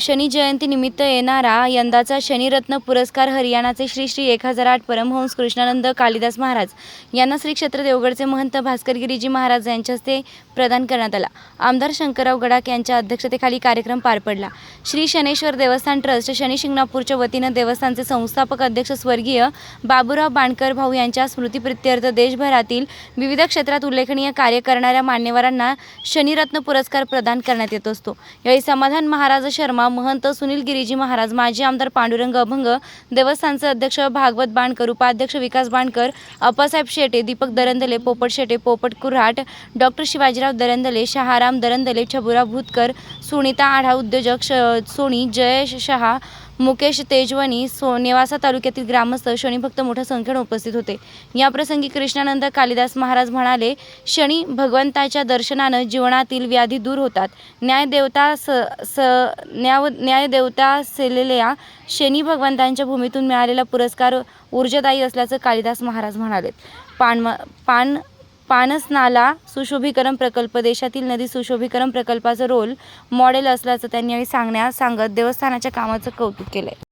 शनी जयंतीनिमित्त येणारा यंदाचा शनिरत्न पुरस्कार हरियाणाचे श्री श्री एक हजार आठ परमहंस कृष्णानंद कालिदास महाराज यांना श्री क्षेत्र देवगडचे महंत भास्कर गिरीजी महाराज यांच्या हस्ते प्रदान करण्यात आला. आमदार शंकरराव गडाख यांच्या अध्यक्षतेखाली कार्यक्रम पार पडला. श्री शनेश्वर देवस्थान ट्रस्ट शनी शिंगणापूरच्या वतीनं देवस्थानचे संस्थापक अध्यक्ष स्वर्गीय बाबूराव बाणकर भाऊ यांच्या स्मृतीप्रित्यर्थ देशभरातील विविध क्षेत्रात उल्लेखनीय कार्य करणाऱ्या मान्यवरांना शनिरत्न पुरस्कार प्रदान करण्यात येत असतो. यावेळी समाधान महाराज शर्मा महंत सुनील गिरीजी महाराज माजी आमदार पांडुरंग अभंग देवस्थानचे अध्यक्ष भागवत बाणकर उपाध्यक्ष विकास बाणकर अप्पासाहेब शेटे दीपक दरंदले पोपट शेटे पोपट कुऱ्हाट डॉक्टर शिवाजीराव दरंदले शहाराम दरंदले छबुरा भूतकर सुनीता आढा उद्योजक श सोनी जयेश शहा मुकेश तेजवणी सो नेवासा तालुक्यातील ग्रामस्थ शनीभक्त मोठ्या संख्येने उपस्थित होते. याप्रसंगी कृष्णानंद कालिदास महाराज म्हणाले शनी भगवंताच्या दर्शनानं जीवनातील व्याधी दूर होतात. न्यायदेवता स स न्याव न्यायदेवता सेलेल्या शनी भगवंतांच्या भूमीतून मिळालेला पुरस्कार ऊर्जादायी असल्याचं कालिदास महाराज म्हणाले. पान पान पानसनाला सुशोभीकरण प्रकल्प देशातील नदी सुशोभीकरण प्रकल्पाचं रोल मॉडेल असल्याचं त्यांनी यावेळी सांगत देवस्थानाच्या कामाचं कौतुक केलंय.